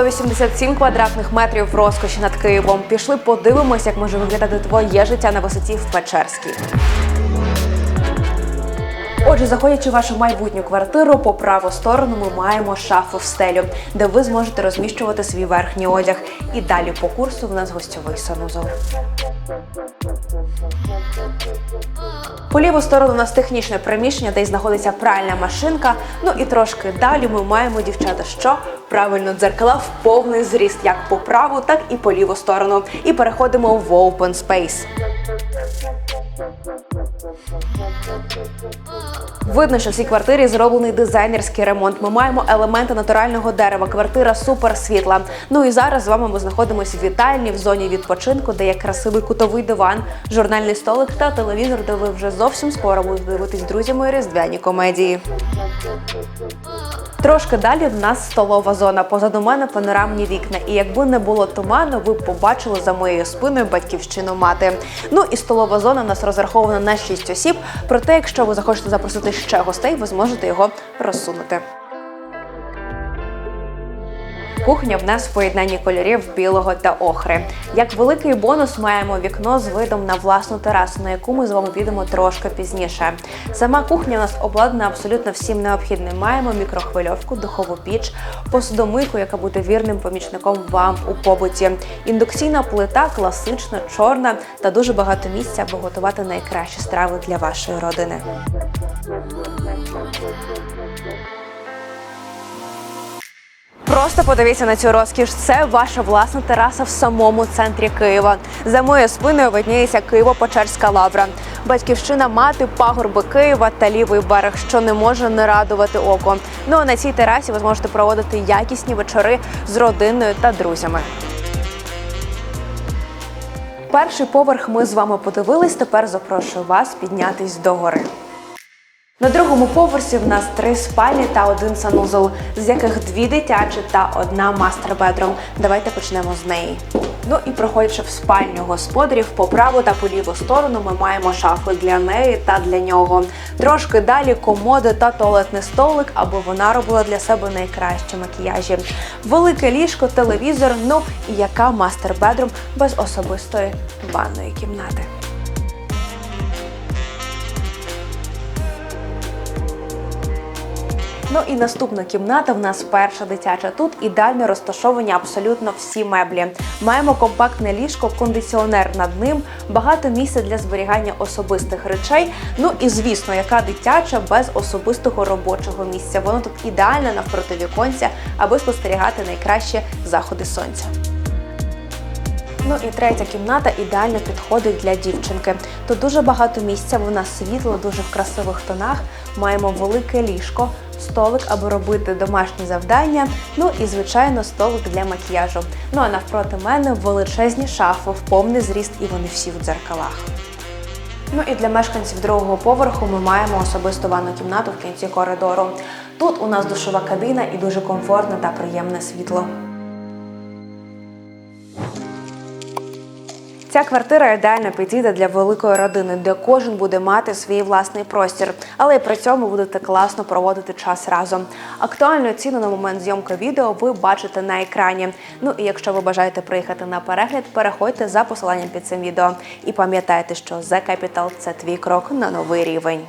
187 квадратних метрів розкоші над Києвом. Пішли подивимось, як може виглядати твоє життя на висоті в Печерській. Отже, заходячи в вашу майбутню квартиру, по праву сторону ми маємо шафу в стелю, де ви зможете розміщувати свій верхній одяг. І далі по курсу в нас гостьовий санузол. По ліву сторону у нас технічне приміщення, де й знаходиться пральна машинка. Ну і трошки далі ми маємо дівчата, що правильно дзеркала в повний зріст, як по праву, так і по ліву сторону. І переходимо в open space. Видно, що в цій квартирі зроблений дизайнерський ремонт. Ми маємо елементи натурального дерева. Квартира супер світла. Ну і зараз з вами ми знаходимося в вітальні в зоні відпочинку, де є красивий кутовий диван, журнальний столик та телевізор, де ви вже зовсім скоро будете дивитись друзями різдвяні комедії. Трошки далі в нас столова зона. Позаду мене панорамні вікна. І якби не було туману, ви б побачили за моєю спиною батьківщину мати. Ну і столова зона в нас розрахована на 6 осіб. Проте, якщо ви захочете запросити ще гостей, ви зможете його розсунути. Кухня в нас в поєднанні кольорів білого та охри. Як великий бонус маємо вікно з видом на власну терасу, на яку ми з вами підемо трошки пізніше. Сама кухня у нас обладнана абсолютно всім необхідним. Маємо мікрохвильовку, духову піч, посудомийку, яка буде вірним помічником вам у побуті. Індукційна плита, класична, чорна та дуже багато місця, аби готувати найкращі страви для вашої родини. Просто подивіться на цю розкіш. Це ваша власна тераса в самому центрі Києва. За моєю спиною видніється Києво-Печерська лавра. Батьківщина мати пагорби Києва та лівий берег, що не може не радувати око. Ну а на цій терасі ви зможете проводити якісні вечори з родиною та друзями. Перший поверх ми з вами подивились. Тепер запрошую вас піднятись до гори. На другому поверсі в нас три спальні та один санузел, з яких дві дитячі та одна мастер-бедрум. Давайте почнемо з неї. Ну і проходячи в спальню господарів, по праву та по ліву сторону ми маємо шафи для неї та для нього. Трошки далі комоди та туалетний столик, аби вона робила для себе найкращі макіяжі. Велике ліжко, телевізор, ну і яка мастер-бедрум без особистої ванної кімнати. Ну і наступна кімната в нас перша дитяча. Тут ідеально розташовані абсолютно всі меблі. Маємо компактне ліжко, кондиціонер над ним, багато місця для зберігання особистих речей. Ну і звісно, яка дитяча без особистого робочого місця. Воно тут ідеально навпроти віконця, аби спостерігати найкращі заходи сонця. Ну і третя кімната ідеально підходить для дівчинки. Тут дуже багато місця, вона світла, дуже в красивих тонах. Маємо велике ліжко, столик, аби робити домашні завдання. Ну і звичайно столик для макіяжу. Ну а навпроти мене величезні шафи в повний зріст, і вони всі в дзеркалах. Ну і для мешканців другого поверху ми маємо особисту ванну кімнату в кінці коридору. Тут у нас душова кабіна і дуже комфортне та приємне світло. Ця квартира ідеально підійде для великої родини, де кожен буде мати свій власний простір, але і при цьому будете класно проводити час разом. Актуальну ціну на момент зйомки відео ви бачите на екрані. Ну і якщо ви бажаєте приїхати на перегляд, переходьте за посиланням під цим відео. І пам'ятайте, що The Capital – це твій крок на новий рівень.